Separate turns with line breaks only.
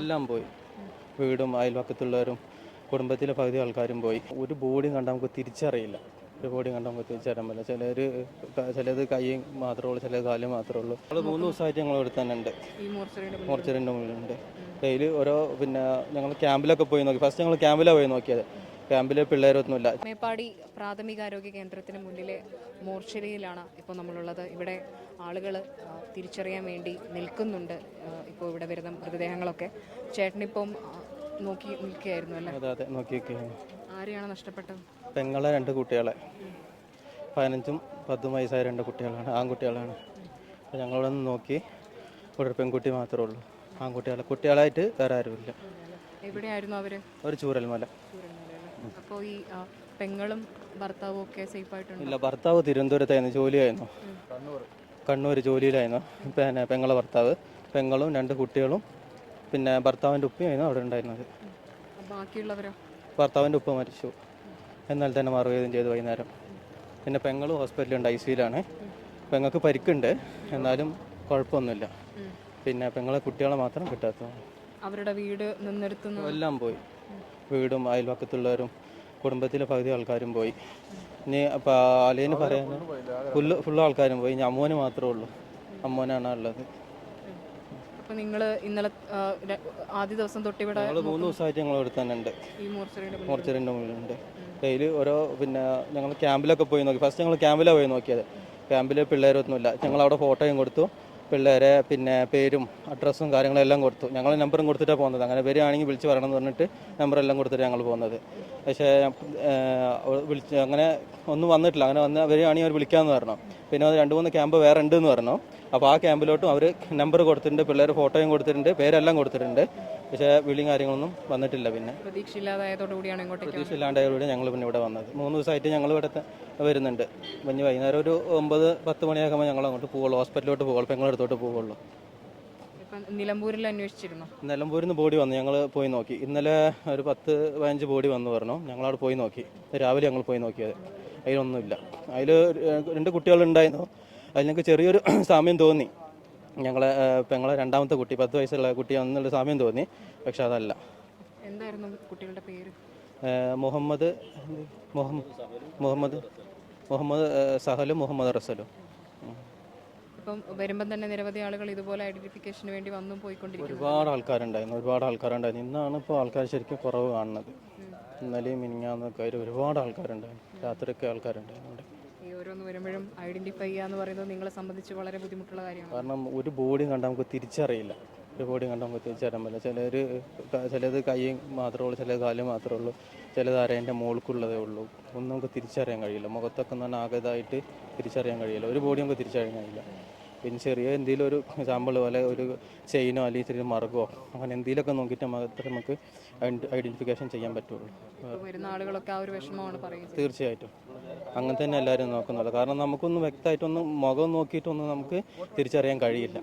എല്ലാം പോയി. വീടും അയൽവക്കത്തുള്ളവരും കുടുംബത്തിലെ പകുതി ആൾക്കാരും പോയി. ഒരു ബോഡി കണ്ടാൽ നമുക്ക് തിരിച്ചറിയില്ല. ഒരു ബോഡി കണ്ടാൽ നമുക്ക് തിരിച്ചറിയാൻ പറ്റില്ല. ചിലർ ചിലത് കൈ മാത്രമേ ഉള്ളൂ ചിലത് കാൽ മാത്രമേ ഉള്ളൂ. നമ്മൾ മൂന്ന് ദിവസമായിട്ട് ഞങ്ങൾ ഇവിടെ തന്നെ ഉണ്ട്. മോർച്ചറിന്റെ മുന്നിലുണ്ട്. ഡെയിലി ഓരോ പിന്നെ ഞങ്ങൾ ക്യാമ്പിലൊക്കെ പോയി നോക്കി. ഫസ്റ്റ് ഞങ്ങൾ ക്യാമ്പിലാണ് പോയി നോക്കിയത്. ക്യാമ്പിൽ പിള്ളേരൊന്നുമില്ല.
മേപ്പാടി പ്രാഥമികാരോഗ്യ കേന്ദ്രത്തിന് മുന്നിലെ മോർച്ചറിയിലാണ് ഇപ്പോൾ നമ്മളുള്ളത്. ഇവിടെ ആളുകൾ തിരിച്ചറിയാൻ വേണ്ടി നിൽക്കുന്നുണ്ട്. ഇപ്പോൾ ഇവിടെ വരുന്ന മൃതദേഹങ്ങളൊക്കെ. ചേട്ടനിപ്പം നോക്കി നിൽക്കുകയായിരുന്നു അല്ലേ?
അതെ അതെ നോക്കിയൊക്കെയാണ്
ആരെയാണ് നഷ്ടപ്പെട്ടത്?
പെങ്ങളെ രണ്ട് കുട്ടികളെ. പതിനഞ്ചും പത്തും വയസ്സായ രണ്ട് കുട്ടികളാണ് ആൺകുട്ടികളാണ്. അപ്പോൾ ഞങ്ങളിവിടെ നിന്ന് നോക്കി. ഇവിടെ ഒരു പെൺകുട്ടി മാത്രമേ ഉള്ളൂ. ആൺകുട്ടികളെ. കുട്ടികളായിട്ട് വേറെ ആരുമില്ല.
എവിടെയായിരുന്നു അവർ
ഒരു ചൂരൽമല.
അപ്പോൾ ഈ പെങ്ങളും ഭർത്താവും ഒക്കെ സേഫ് ആയിട്ടുണ്ട്
ഇല്ല ഭർത്താവ് തിരുവനന്തപുരത്തായിരുന്നു ജോലിയായിരുന്നു. കണ്ണൂർ ജോലിയിലായിരുന്നു. പിന്നെ പെങ്ങളെ ഭർത്താവ്. പെങ്ങളും രണ്ട് കുട്ടികളും പിന്നെ ഭർത്താവിന്റെ ഉപ്പയായിരുന്നു അവിടെ ഉണ്ടായിരുന്നത്.
ബാക്കിയുള്ളവരോ?
ഭർത്താവിന്റെ ഉപ്പ മരിച്ചു. എന്നാൽ തന്നെ മറുവേദം ചെയ്തു വൈകുന്നേരം. പിന്നെ പെങ്ങളും ഹോസ്പിറ്റലുണ്ട് ഐ സിയിലാണ് പെങ്ങൾക്ക് പരിക്കുണ്ട്. എന്നാലും കുഴപ്പമൊന്നുമില്ല. പിന്നെ പെങ്ങളെ കുട്ടികളെ മാത്രം കിട്ടാത്ത
അവരുടെ വീട് നിന്നെടുത്തുന്നു
എല്ലാം പോയി. വീടും അയൽവക്കത്തുള്ളവരും കുടുംബത്തിലെ പകുതി ആൾക്കാരും പോയി. ഇനി അപ്പോൾ അലേന് പറയാൻ ഫുള്ള് ഫുള്ള് ആൾക്കാരും പോയി. ഇനി അമ്മോന് മാത്രമേ ഉള്ളൂ. അമ്മോനാണ് ഉള്ളത്.
അപ്പോൾ നിങ്ങൾ ഇന്നലെ ആ, ര- ആദ്യ ദിവസം തൊട്ട് ഇവിടെ
ഞങ്ങൾ മൂന്ന് ദിവസമായിട്ട് ഞങ്ങൾ ഇവിടെ തന്നെ ഉണ്ട്.
ഈ മോർച്ചറിയുടെ മുന്നിൽ.
മോർച്ചറിന്റെ മുന്നിലുണ്ട്. ഡെയിലി ഓരോ പിന്നെ ഞങ്ങൾ ക്യാമ്പിലൊക്കെ പോയി നോക്കി. ഫസ്റ്റ് ഞങ്ങൾ ക്യാമ്പിലാണ് പോയി നോക്കിയത്. ക്യാമ്പിൽ പിള്ളേരൊന്നുമില്ല. ഞങ്ങൾ അവിടെ ഫോട്ടോയും കൊടുത്തു. പിള്ളേരെ പിന്നെ പേരും അഡ്രസ്സും കാര്യങ്ങളും എല്ലാം കൊടുത്തു. ഞങ്ങൾ നമ്പറും കൊടുത്തിട്ടാണ് പോകുന്നത്. അങ്ങനെ വരികയാണെങ്കിൽ വിളിച്ച് പറയണം എന്ന് പറഞ്ഞിട്ട് നമ്പറെല്ലാം കൊടുത്തിട്ട് ഞങ്ങൾ പോകുന്നത്. പക്ഷേ വിളിച്ച് അങ്ങനെ ഒന്നും വന്നിട്ടില്ല. അങ്ങനെ വന്ന് വരികയാണെങ്കിൽ അവർ വിളിക്കാമെന്ന് പറഞ്ഞു. പിന്നെ അത് രണ്ട് മൂന്ന് ക്യാമ്പ് വേറെ ഉണ്ടെന്ന് പറഞ്ഞു. അപ്പോൾ ആ ക്യാമ്പിലോട്ടും അവർ നമ്പർ കൊടുത്തിട്ടുണ്ട് പിള്ളേർ ഫോട്ടോയും കൊടുത്തിട്ടുണ്ട് പേരെല്ലാം കൊടുത്തിട്ടുണ്ട്. പക്ഷേ വിളിയും കാര്യങ്ങളൊന്നും വന്നിട്ടില്ല പിന്നെ. പ്രതീക്ഷയില്ലാണ്ടായതോടെ ഞങ്ങൾ പിന്നെ ഇവിടെ വന്നത്. മൂന്ന് ദിവസമായിട്ട് ഞങ്ങൾ ഇവിടെ വരുന്നുണ്ട്. പിന്നെ വൈകുന്നേരം ഒരു ഒമ്പത് പത്ത് മണിയാകുമ്പോൾ ഞങ്ങൾ അങ്ങോട്ട് പോകുള്ളൂ ഹോസ്പിറ്റലിലോട്ട് പോകുള്ളൂ പെങ്ങളടുത്തോട്ട് പോകുള്ളൂ
നിലമ്പൂരിൽ അന്വേഷിച്ചിരുന്നു?
നിലമ്പൂരിൽ നിന്ന് ബോഡി വന്നു. ഞങ്ങൾ പോയി നോക്കി. ഇന്നലെ ഒരു പത്ത് പതിനഞ്ച് ബോഡി വന്നു പറഞ്ഞു. ഞങ്ങൾ ഞങ്ങളവിടെ പോയി നോക്കി. രാവിലെ ഞങ്ങൾ പോയി നോക്കിയത്. അതിലൊന്നുമില്ല. അതിൽ രണ്ട് കുട്ടികളുണ്ടായിരുന്നു. അതിൽ ഞങ്ങൾക്ക് ചെറിയൊരു സാമ്യം തോന്നി. ഞങ്ങളെ ആ, പെങ്ങളെ രണ്ടാമത്തെ കുട്ടി പത്ത് വയസ്സുള്ള കുട്ടി എന്നുള്ള സാമ്യം തോന്നി. പക്ഷെ അതല്ല.
എന്തായിരുന്നു കുട്ടികളുടെ പേര്?
മുഹമ്മദ് മുഹമ്മദ് മുഹമ്മദ് സഹലും മുഹമ്മദ് റസലും.
ഇപ്പം വരുമ്പം തന്നെ നിരവധി ആളുകൾ ഇതുപോലെ ഐഡന്റിഫിക്കേഷന് വേണ്ടി വന്നും പോയിക്കൊണ്ടിരിക്കുന്നു.
ഒരുപാട് ആൾക്കാരുണ്ടായിരുന്നു ഒരുപാട് ആൾക്കാരുണ്ടായിരുന്നു. ഇന്നാണ് ഇപ്പോൾ ആൾക്കാർ ശരിക്കും കുറവ് കാണുന്നത്. ഇന്നലെയും മിനിങ്ങാന്നൊക്കെ ഒരുപാട് ആൾക്കാരുണ്ടായിരുന്നു. രാത്രിയൊക്കെ ആൾക്കാരുണ്ടായിരുന്നു.
ഓരോന്ന് വരുമ്പോഴും ഐഡന്റിഫൈ ചെയ്യുക എന്ന് പറയുന്നത് നിങ്ങളെ സംബന്ധിച്ച് വളരെ ബുദ്ധിമുട്ടുള്ള കാര്യമാണ്.
കാരണം ഒരു ബോഡി കണ്ടാൽ നമുക്ക് തിരിച്ചറിയില്ല. ഒരു ബോഡി കണ്ടാൽ നമുക്ക് തിരിച്ചറിയാൻ പറ്റില്ല. ചിലർ ചിലത് കൈ മാത്രമേ ഉള്ളൂ ചിലത് കാൽ മാത്രമേ ഉള്ളൂ ചിലത് അരേന്റെ മുകൾക്കുള്ളതേ ഉള്ളൂ. ഒന്നും നമുക്ക് തിരിച്ചറിയാൻ കഴിയില്ല. മുഖത്തൊക്കെ എന്ന് പറഞ്ഞാൽ ആകെ തിരിച്ചറിയാൻ കഴിയില്ല. ഒരു ബോഡി നമുക്ക് തിരിച്ചറിയാൻ കഴിയില്ല. പിന്നെ ചെറിയ എന്തെങ്കിലും ഒരു സാമ്പിൾ പോലെ ഒരു ചെയിനോ അല്ലെങ്കിൽ ചെറിയ മറുകോ അങ്ങനെ എന്തെങ്കിലുമൊക്കെ നോക്കിയിട്ട് മാത്രമേ നമുക്ക് ഐഡന്റിഫിക്കേഷൻ ചെയ്യാൻ പറ്റുള്ളൂ.
വരുന്ന ആളുകളൊക്കെ ആ ഒരു വിഷമമാണ് പറയുന്നത്.
തീർച്ചയായിട്ടും. അങ്ങനെ തന്നെ എല്ലാവരും നോക്കുന്നുള്ളൂ കാരണം നമുക്കൊന്നും വ്യക്തമായിട്ടൊന്നും മുഖം നോക്കിയിട്ടൊന്നും നമുക്ക് തിരിച്ചറിയാൻ കഴിയില്ല.